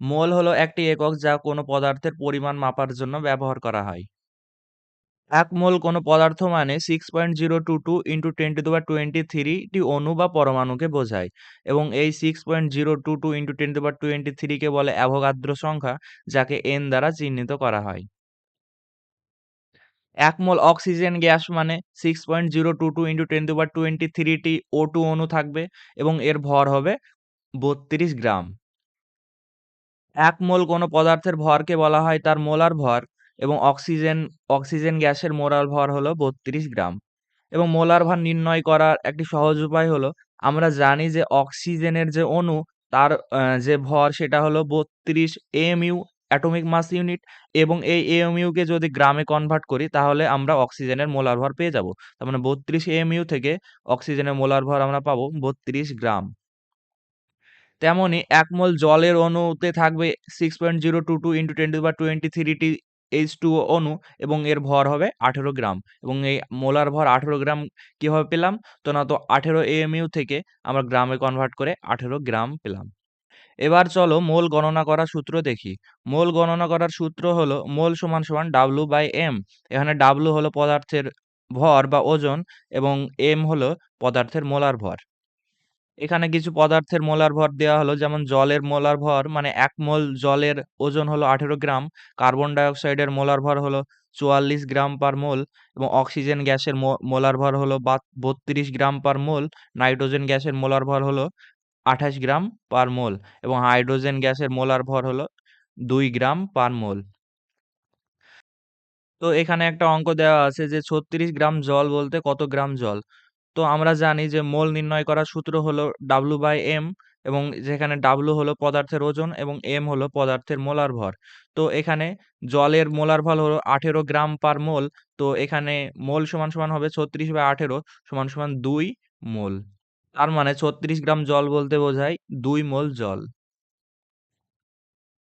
মোল হলো একটি একক যা কোনো পদার্থের পরিমাণ মাপার জন্য ব্যবহার করা হয়। এক মোল কোনো পদার্থ মানে six point zero two two into ten to the power twenty three অণু বা পরমাণুকে বোঝায় এবং এই six point zero two two into ten the power twenty থ্রিকে বলে অ্যাভোগাদ্র সংখ্যা, যাকে এন দ্বারা চিহ্নিত করা হয়। এক মোল অক্সিজেন গ্যাস মানে six point zero two two into ten to the power twenty three O two অণু থাকবে এবং এর ভর হবে বত্রিশ গ্রাম। এক মোল কোনো পদার্থের ভরকে বলা হয় তার মোলার ভর এবং অক্সিজেন অক্সিজেন গ্যাসের মোলার ভর হলো বত্রিশ গ্রাম। এবং মোলার ভর নির্ণয় করার একটি সহজ উপায় হলো, আমরা জানি যে অক্সিজেনের যে অণু, তার যে ভর সেটা হলো বত্রিশ এমইউ অ্যাটমিক মাস ইউনিট এবং এই এমইউকে যদি গ্রামে কনভার্ট করি, তাহলে আমরা অক্সিজেনের মোলার ভর পেয়ে যাব। তার মানে বত্রিশ এমইউ থেকে অক্সিজেনের মোলার ভর আমরা পাবো বত্রিশ গ্রাম। তেমনই এক মোল জলের অণুতে থাকবে six point zero two two into ten to বা টোয়েন্টি থ্রিটি এইচ টু অণু এবং এর ভর হবে আঠেরো গ্রাম এবং এই মোলার ভর আঠেরো গ্রাম কীভাবে পেলাম? তো না তো আঠেরো এএমইউ থেকে আমরা গ্রামে কনভার্ট করে আঠেরো গ্রাম পেলাম। এবার চলো মোল গণনা করার সূত্র দেখি। মোল গণনা করার সূত্র হলো মোল সমান সমান ডাব্লু বাই এম এখানে ডাব্লু হলো পদার্থের ভর বা ওজন এবং এম হলো পদার্থের মোলার ভর। এখানে কিছু পদার্থের মোলার ভর দেওয়া হলো, যেমন জলের মোলার ভর মানে এক মোল জলের ওজন হলো আঠেরো গ্রাম, কার্বন ডাইঅক্সাইডের মোলার ভর হলো চুয়াল্লিশ গ্রাম পার মোল, এবং অক্সিজেন গ্যাসের মোলার ভর হলো বত্রিশ gram per mole, nitrogen gas molar ভর হলো আঠাশ গ্রাম পার মোল, এবং হাইড্রোজেন গ্যাসের মোলার ভর হলো দুই গ্রাম পার মোল। তো এখানে একটা অঙ্ক দেওয়া আছে যে ছত্রিশ গ্রাম জল বলতে কত গ্রাম জল? তো আমরা জানি যে মোল নির্ণয় করার সূত্র হলো ডাব্লু বাই এম এবং যেখানে ডাব্লু হলো পদার্থের ওজন এবং এম হলো পদার্থের মোলার ভর। তো এখানে জলের মোলার ভর হলো আঠেরো গ্রাম পার মোল, তো এখানে মোল সমান সমান হবে ছত্রিশ বাই আঠেরো সমান সমান দুই মোল। তার মানে ছত্রিশ গ্রাম জল বলতে বোঝায় দুই মোল জল।